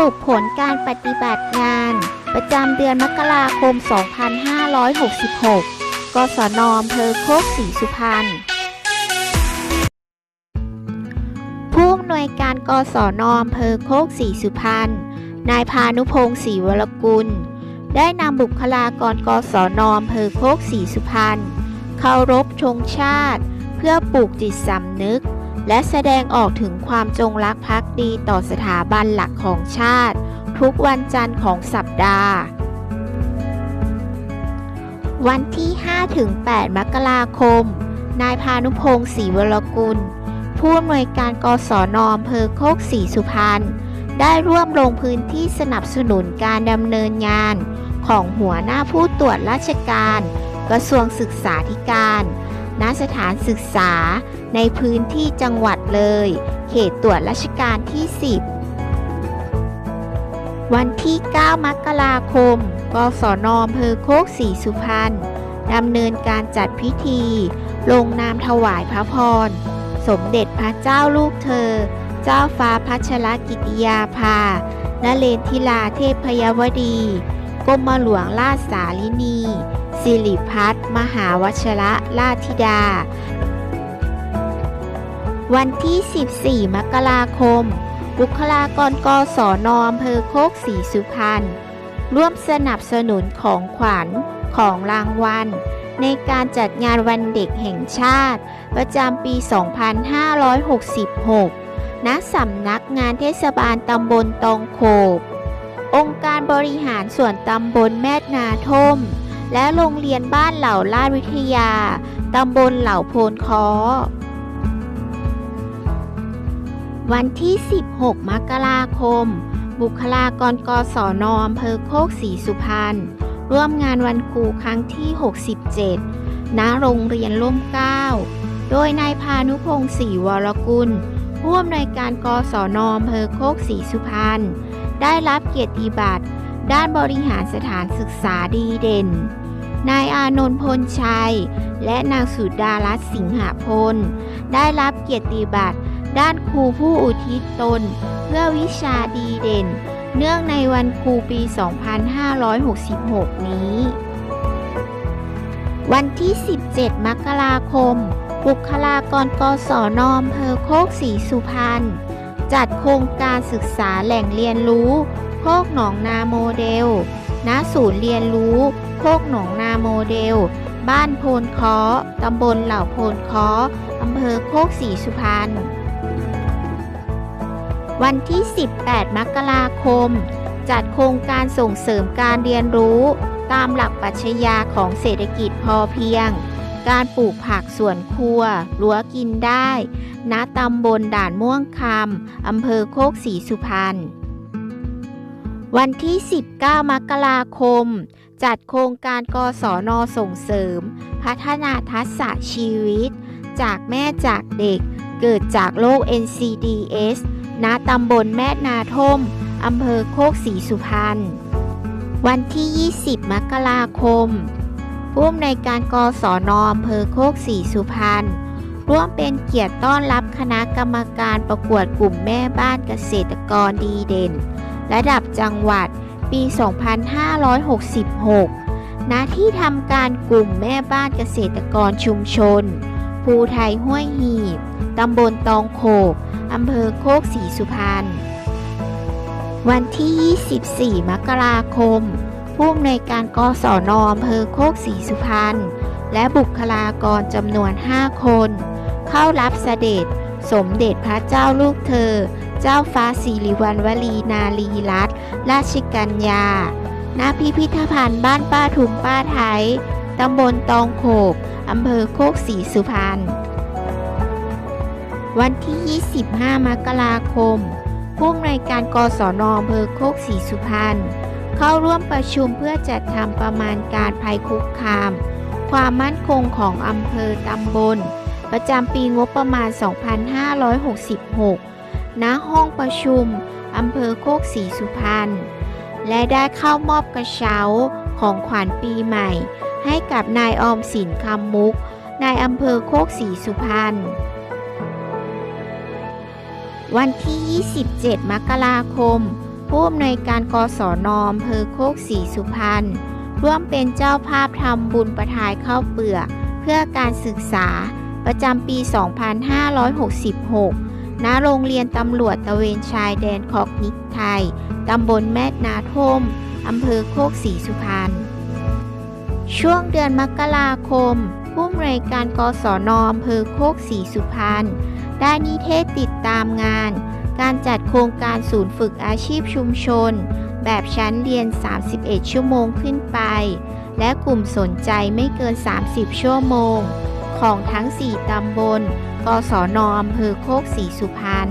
รุปผลการปฏิบัติงาน ประจำเดือนมกราคม 2566 กศนอำเภอโคกศรีสุพรรณ ผู้อำนวยการกศนอำเภอโคกศรีสุพรรณ นายพานุพงศ์ศรีวรกุล ได้นำบุคลากรกศนอำเภอโคกศรีสุพรรณเคารพธงชาติ เพื่อปลูกจิตสำนึก และแสดงออกถึงความจงรักภักดีต่อสถาบันหลักของชาติ ทุกวันจันทร์ของสัปดาห์ วันที่ 5-8 มกราคม นายพานุพงศ์ศรีวรกุล ผู้อำนวยการกศนอำเภอโคกศรีสุพรรณได้ร่วมลงพื้นที่สนับสนุนการดำเนินงาน ของหัวหน้าผู้ตรวจราชการ กระทรวงศึกษาธิการ ณสถานศึกษา ในพื้นที่จังหวัดเลย เขตตรวจราชการที่ 10 วันที่ 9 มกราคม กศนอำเภอโคกศรีสุพรรณดำเนินการจัดพิธี ลงนามถวายพระพร สมเด็จพระเจ้าลูกเธอ เจ้าฟ้าพัชรกิติยาภานเรนทิลาเทพยวดี กรมหลวงราชสาลินี สิริพัฒน์มหาวชระราธิดา วันที่ 14 มกราคม บุคลากรกศนอำเภอโคกศรีสุพรรณร่วมสนับสนุนของขวัญของรางวัล ในการจัดงานวันเด็กแห่งชาติ ประจำปี 2566 ณ สำนักงานเทศบาลตำบลตองโขบ องค์การบริหารส่วนตำบลแม่นาทม และโรงเรียนบ้านเหล่าลาดวิทยา ตำบลเหล่าโพนคอวันที่ 16 มกราคม บุคลากรกศนอำเภอโคกศรีสุพรรณร่วมงานวันครูครั้งที่ 67 ณ โรงเรียนร่มเก้า โดยนายพานุพงศ์ศรีวรกุลผู้อำนวยการกศนอำเภอโคกศรีสุพรรณได้รับเกียรติบัตร ด้านบริหารสถานศึกษาดีเด่น นายอานนท์พลชัย และนางสุดารัตน์สิงหพล ได้รับเกียรติบัตร ด้านครูผู้อุทิศตน เพื่อวิชาดีเด่น เนื่องในวันครูปี 2566 นี้ วันที่ 17 มกราคม บุคลากรกศนอำเภอโคกศรีสุพรรณจัดโครงการศึกษาแหล่งเรียนรู้ โคกหนองนาโมเดล ณ ศูนย์เรียนรู้ โคกหนองนาโมเดล บ้านโพนค้อตำบลเหล่าโพนค้ออำเภอโคกศรีสุพรรณ วันที่ 18 มกราคม จัดโครงการส่งเสริมการเรียนรู้ ตามหลักปรัชญาของเศรษฐกิจพอเพียง การปลูกผักสวนครัวรั้วกินได้ ณ ตำบลด่านม่วงคำอำเภอโคกศรีสุพรรณ วันที่ 19 มกราคม จัดโครงการกศนส่งเสริม พัฒนาทักษะชีวิต จากแม่จากเด็ก เกิดจากโรค NCDS ณตำบลแม่นาทมอำเภอโคกศรีสุพรรณ วันที่ 20 มกราคม ผู้อำนวยการกศนอำเภอโคกศรีสุพรรณ ร่วมเป็นเกียรติต้อนรับคณะกรรมการประกวดกลุ่มแม่บ้านเกษตรกรดีเด่น ระดับจังหวัด ปี 2566 ณ ที่ทำการกลุ่มแม่บ้านเกษตรกรชุมชน ภูไทยห้วยหีบ ตำบลตองโขบอำเภอโคกศรีสุพรรณ วันที่ 24 มกราคม ผู้อำนวยการกศนอำเภอโคกศรีสุพรรณ และบุคลากรจำนวน 5 คน เข้ารับเสด็จสมเด็จพระเจ้าลูกเธอ เจ้าฟ้าสิริวัณวลีนารีรัตนราชกัญญา ณ พิพิธภัณฑ์บ้านป้าทุมป้าไทย ตำบลตองโขบอำเภอโคกศรีสุพรรณ วันที่ 25 มกราคม ผู้อำนวยการกศนอำเภอโคกศรีสุพรรณ เข้าร่วมประชุมเพื่อจัดทำประมาณการภัยคุกคาม ความมั่นคงของอำเภอตำบล ประจำปีงบประมาณ 2566 ณห้องประชุมอำเภอโคกศรีสุพรรณ และได้เข้ามอบกระเช้าของขวัญปีใหม่ ให้กับนายออมสินคำมุก นายอำเภอโคกศรีสุพรรณ วันที่ 27 มกราคม ผู้อำนวยการกศนอำเภอโคกศรีสุพรรณร่วมเป็นเจ้าภาพทำบุญประทายข้าวเปลือกเพื่อการศึกษาประจำปี 2566 ณโรงเรียนตำรวจตะเวนชายแดนขอกนิกไทย ตำบลแม่นาทมอำเภอโคกศรีสุพรรณ ช่วงเดือนมกราคม ผู้อำนวยการกศนอำเภอโคกศรีสุพรรณ ได้นิเทศติดตามงาน การจัดโครงการศูนย์ฝึกอาชีพชุมชน แบบชั้นเรียน 31 ชั่วโมงขึ้นไป และกลุ่มสนใจไม่เกิน 30 ชั่วโมง ของทั้ง 4 ตำบล กศนอำเภอโคกศรีสุพรรณ